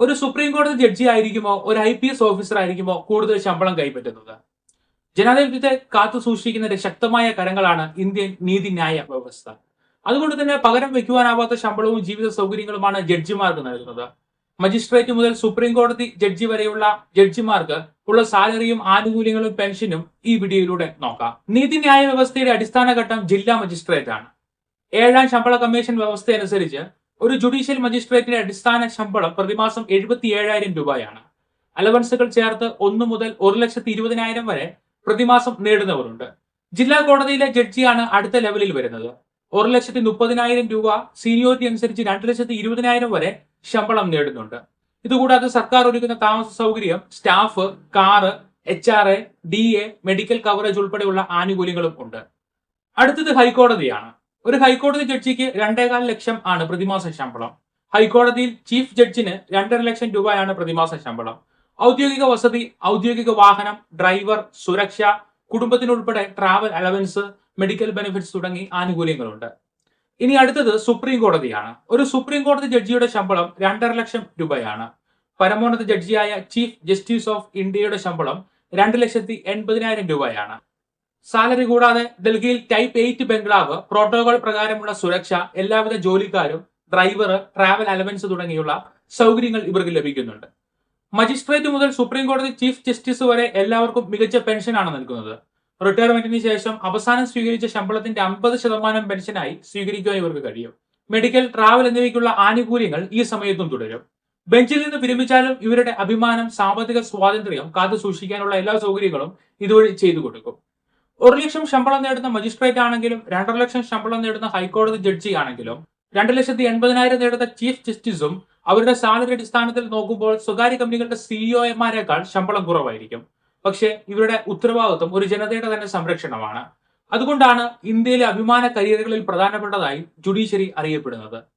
ഒരു സുപ്രീം കോടതി ജഡ്ജി ആയിരിക്കുമോ ഒരു ഐ പി എസ് ഓഫീസർ ആയിരിക്കുമോ കൂടുതൽ ശമ്പളം കൈപ്പറ്റുന്നത്? ജനാധിപത്യത്തെ കാത്തു സൂക്ഷിക്കുന്ന ശക്തമായ കരങ്ങളാണ് ഇന്ത്യൻ നീതിന്യായ വ്യവസ്ഥ. അതുകൊണ്ട് തന്നെ പകരം വെക്കുവാനാവാത്ത ശമ്പളവും ജീവിത സൗകര്യങ്ങളുമാണ് ജഡ്ജിമാർക്ക് നൽകുന്നത്. മജിസ്ട്രേറ്റ് മുതൽ സുപ്രീം കോടതി ജഡ്ജി വരെയുള്ള ജഡ്ജിമാർക്ക് ഉള്ള സാലറിയും ആനുകൂല്യങ്ങളും പെൻഷനും ഈ വീഡിയോയിലൂടെ നോക്കാം. നീതിന്യായ വ്യവസ്ഥയുടെ അടിസ്ഥാന ഘട്ടം ജില്ലാ മജിസ്ട്രേറ്റ് ആണ്. ഏഴാം ശമ്പള കമ്മീഷൻ വ്യവസ്ഥ അനുസരിച്ച് ഒരു ജുഡീഷ്യൽ മജിസ്ട്രേറ്റിന്റെ അടിസ്ഥാന ശമ്പളം പ്രതിമാസം എഴുപത്തി ഏഴായിരം രൂപയാണ്. അലവൻസുകൾ ചേർത്ത് ഒന്ന് മുതൽ ഒരു ലക്ഷത്തി ഇരുപതിനായിരം വരെ പ്രതിമാസം നേടുന്നവരുണ്ട്. ജില്ലാ കോടതിയിലെ ജഡ്ജിയാണ് അടുത്ത ലെവലിൽ വരുന്നത്. ഒരു ലക്ഷത്തി മുപ്പതിനായിരം രൂപ സീനിയോറിറ്റി അനുസരിച്ച് രണ്ട് ലക്ഷത്തി ഇരുപതിനായിരം വരെ ശമ്പളം നേടുന്നുണ്ട്. ഇതുകൂടാതെ സർക്കാർ ഒരുക്കുന്ന താമസ സൗകര്യം staff car H R A D A medical coverage ഉൾപ്പെടെയുള്ള ആനുകൂല്യങ്ങളും ഉണ്ട്. അടുത്തത് ഹൈക്കോടതിയാണ്. ഒരു ഹൈക്കോടതി ജഡ്ജിക്ക് രണ്ടേകാൽ ലക്ഷം ആണ് പ്രതിമാസ ശമ്പളം. ഹൈക്കോടതിയിൽ ചീഫ് ജഡ്ജിന് രണ്ടര ലക്ഷം രൂപയാണ് പ്രതിമാസ ശമ്പളം. ഔദ്യോഗിക വസതി ഔദ്യോഗിക വാഹനം ഡ്രൈവർ സുരക്ഷ കുടുംബത്തിനുൾപ്പെടെ ട്രാവൽ അലവൻസ് മെഡിക്കൽ ബെനിഫിറ്റ്സ് തുടങ്ങി ആനുകൂല്യങ്ങളുണ്ട്. ഇനി അടുത്തത് സുപ്രീം കോടതിയാണ്. ഒരു സുപ്രീം കോടതി ജഡ്ജിയുടെ ശമ്പളം രണ്ടര ലക്ഷം രൂപയാണ്. പരമോന്നത ജഡ്ജിയായ ചീഫ് ജസ്റ്റിസ് ഓഫ് ഇന്ത്യയുടെ ശമ്പളം രണ്ട് ലക്ഷത്തി എൺപതിനായിരം രൂപയാണ്. സാലറി കൂടാതെ ഡൽഹിയിൽ ടൈപ്പ് എയ്റ്റ് ബംഗ്ലാവ് പ്രോട്ടോകോൾ പ്രകാരമുള്ള സുരക്ഷ എല്ലാവിധ ജോലിക്കാരും ഡ്രൈവർ ട്രാവൽ അലവൻസ് തുടങ്ങിയുള്ള സൗകര്യങ്ങൾ ഇവർക്ക് ലഭിക്കുന്നുണ്ട്. മജിസ്ട്രേറ്റ് മുതൽ സുപ്രീം കോടതി ചീഫ് ജസ്റ്റിസ് വരെ എല്ലാവർക്കും മികച്ച പെൻഷനാണ് നൽകുന്നത്. റിട്ടയർമെന്റിന് ശേഷം അവസാനം സ്വീകരിച്ച ശമ്പളത്തിന്റെ അമ്പത് ശതമാനം പെൻഷനായി സ്വീകരിക്കുവാൻ ഇവർക്ക് കഴിയും. മെഡിക്കൽ ട്രാവൽ എന്നിവയ്ക്കുള്ള ആനുകൂല്യങ്ങൾ ഈ സമയത്തും തുടരും. ബെഞ്ചിൽ നിന്ന് വിരമിച്ചാലും ഇവരുടെ അഭിമാനം സാമ്പത്തിക സ്വാതന്ത്ര്യം കാത്തു സൂക്ഷിക്കാനുള്ള എല്ലാ സൗകര്യങ്ങളും ഇതുവഴി ചെയ്തു കൊടുക്കും. ഒരു ലക്ഷം ശമ്പളം നേടുന്ന മജിസ്ട്രേറ്റ് ആണെങ്കിലും രണ്ടര ലക്ഷം ശമ്പളം നേടുന്ന ഹൈക്കോടതി ജഡ്ജി ആണെങ്കിലും രണ്ട് ലക്ഷത്തി എൺപതിനായിരം നേടുന്ന ചീഫ് ജസ്റ്റിസും അവരുടെ സാലറി അടിസ്ഥാനത്തിൽ നോക്കുമ്പോൾ സ്വകാര്യ കമ്പനികളുടെ സിഇഒമാരെക്കാൾ ശമ്പളം കുറവായിരിക്കും. പക്ഷേ ഇവരുടെ ഉത്തരവാദിത്വം ഒരു ജനതയുടെ തന്നെ സംരക്ഷണമാണ്. അതുകൊണ്ടാണ് ഇന്ത്യയിലെ അഭിമാന കരിയറുകളിൽ പ്രധാനപ്പെട്ടതായി ജുഡീഷ്യറി അറിയപ്പെടുന്നത്.